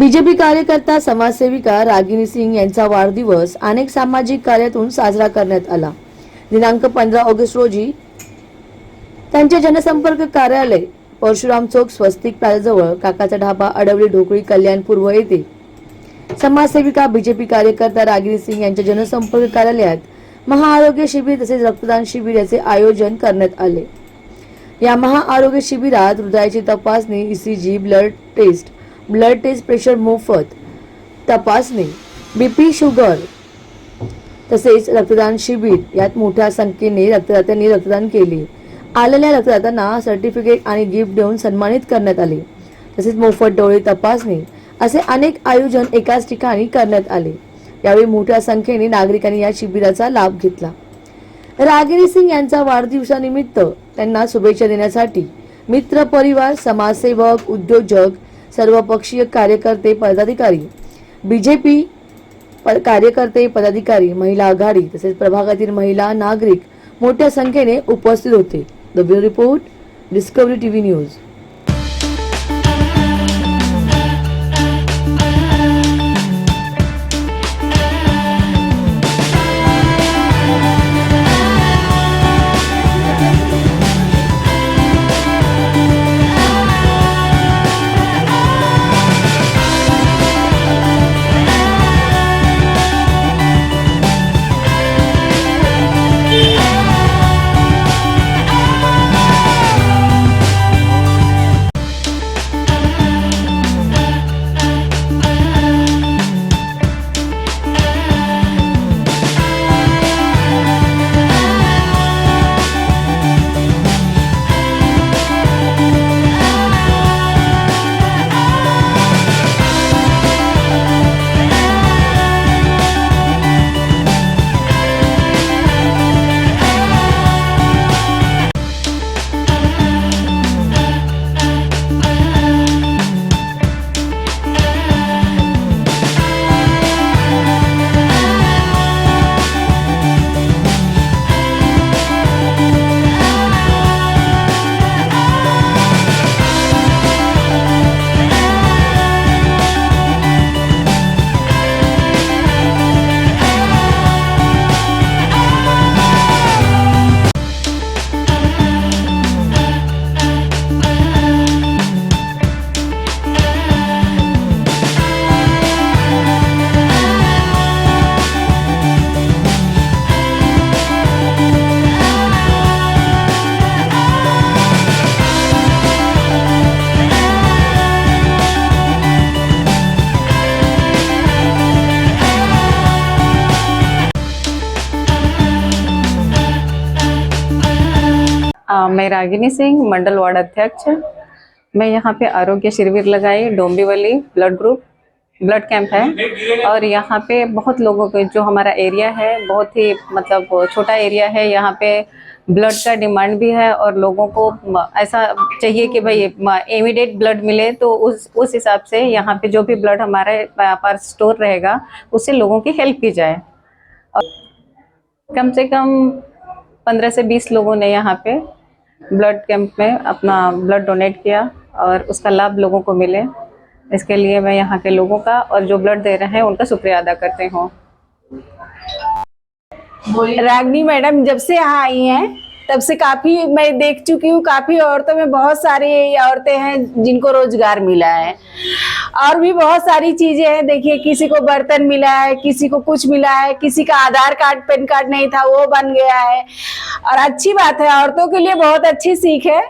BJP कार्यकर्ता समाजसेविका रागिनी सिंग यांचा वाढदिवस अनेक सामाजिक कार्यातून साजरा करण्यात आला. दिनांक पंधरा ऑगस्ट रोजी त्यांचे जनसंपर्क कार्यालय परशुराम चौक स्वस्तिक प्लाझाजवळ काकाचा ढाबा अडवली ढोकळी कल्याण पूर्व येथे. समाजसेविका बीजेपी कार्यकर्ता रागिनी सिंग यांच्या जनसंपर्क कार्यालयात महाआरोग्य शिबिर तसेच रक्तदान शिबिर याचे आयोजन करण्यात आले. या महाआरोग्य शिबिरात हृदयाची तपासणी ECG blood test blood test pressure मोफत तपासणी बीपी शुगर तसेच रक्तदान शिबिर यात मोठ्या संख्येने रक्तदात्यांनी रक्तदान केले. आलेल्या रक्तदात्यांना सर्टिफिकेट आणि गिफ्ट देऊन सन्मानित करण्यात आले. तसेच मोफत डोळे तपासणी असे अनेक आयोजन एकाच ठिकाणी करण्यात आले. यावेळी मोठ्या संख्येने नागरिकांनी या शिबिराचा लाभ घेतला. रागिनी सिंग यांचा वाढदिवसानिमित्त त्यांना शुभेच्छा देण्यासाठी मित्र परिवार समाजसेवक उद्योजक सर्वपक्षीय कार्यकर्ते पदाधिकारी. बीजेपी कार्यकर्ते पदाधिकारी महिला आघाडी तसेच प्रभागातील महिला नागरिक मोठ्या संख्येने उपस्थित होते. The bureau report discovery T V news अ, मैं रागिनी सिंह मंडल वार्ड अध्यक्ष। मैं यहाँ पे आरोग्य शिविर लगाई Dombivli blood group blood camp है। और यहाँ पे बहुत लोगों के जो हमारा एरिया है बहुत ही मतलब छोटा एरिया है यहाँ पे ब्लड का डिमांड भी है और लोगों को ऐसा चाहिए कि भाई इमीडिएट ब्लड मिले तो उस उस हिसाब से यहाँ पे जो भी ब्लड हमारे पास स्टोर रहेगा उससे लोगों की हेल्प की जाए। और कम से कम पंद्रह से बीस लोगों ने यहाँ पे ब्लड कैंप में अपना ब्लड डोनेट किया और उसका लाभ लोगों को मिले। इसके लिए मैं यहाँ के लोगों का और जो ब्लड दे रहे हैं उनका शुक्रिया अदा करती हूँ। रागनी मैडम जब से यहाँ आई हैं तब से काफ़ी मैं देख चुकी हूँ, काफ़ी औरतों में बहुत सारी औरतें हैं जिनको रोज़गार मिला है। और भी बहुत सारी चीज़ें हैं, देखिए, किसी को बर्तन मिला है, किसी को कुछ मिला है, किसी का आधार कार्ड, पैन कार्ड नहीं था, वो बन गया है। और अच्छी बात है, औरतों के लिए बहुत अच्छी सीख है।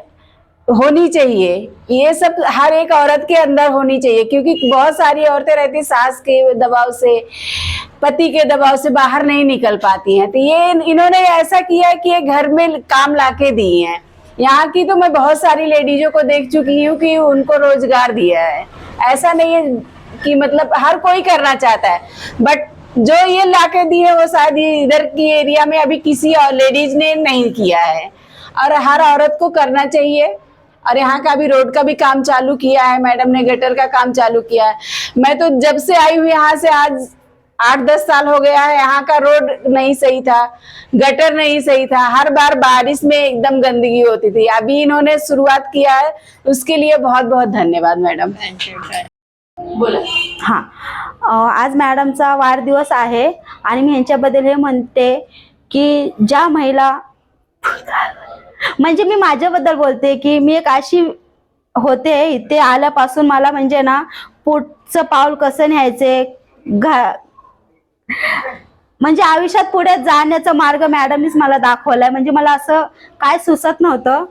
होनी चाहिए। ये सब हर एक औरत के अंदर होनी चाहिए, क्योंकि बहुत सारी औरतें रहती सास के दबाव से, पति के दबाव से बाहर नहीं निकल पाती हैं। तो ये इन्होंने ऐसा किया कि ये घर में काम लाके दी हैं। यहाँ की तो मैं बहुत सारी लेडीजों को देख चुकी हूँ कि उनको रोज़गार दिया है। ऐसा नहीं है कि मतलब हर कोई करना चाहता है, बट जो ये लाके दी है वो शायद इधर की एरिया में अभी किसी और लेडीज़ ने नहीं किया है। और हर औरत को करना चाहिए। और यहाँ का भी रोड का भी काम चालू किया है मैडम ने गटर का काम चालू किया है। मैं तो जब से आई हूँ यहाँ से आज आठ दस साल हो गया है यहाँ का रोड नहीं सही था गटर नहीं सही था। हर बार बारिश में एकदम गंदगी होती थी। अभी इन्होंने शुरुआत किया है उसके लिए बहुत बहुत धन्यवाद मैडम। बोला। हां आज मॅडमचा वाढदिवस आहे आणि मी ह्यांच्याबद्दल हे म्हणते की ज्या महिला म्हणजे मी माझ्याबद्दल बोलते की मी एक अशी होते इथे आल्यापासून मला म्हणजे ना पुढचं पाऊल कसं न्यायचे घा म्हणजे आयुष्यात पुढे जाण्याचा मार्ग मॅडमनीच मला दाखवलाय. म्हणजे मला असं काय सुचत नव्हतं.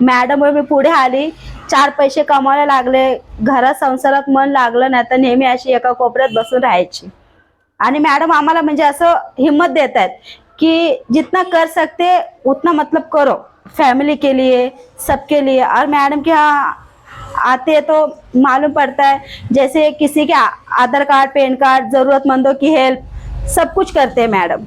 मॅडममुळे मी पुढे आली. चार पैसे कमावायला लागले. घरात संसारात मन लागलं नाही तर नेहमी अशी एका कोपऱ्यात बसून राहायची. आणि मॅडम आम्हाला म्हणजे असं हिंमत देत आहेत कि जितना कर सकते, उतना मतलब करो। फैमिली के लिए, सबके लिए। और मैडम के यहाँ आते हैं तो मालूम पड़ता है, जैसे किसी के आधार कार्ड, पैन कार्ड, ज़रूरतमंदों की हेल्प, सब कुछ करते हैं मैडम।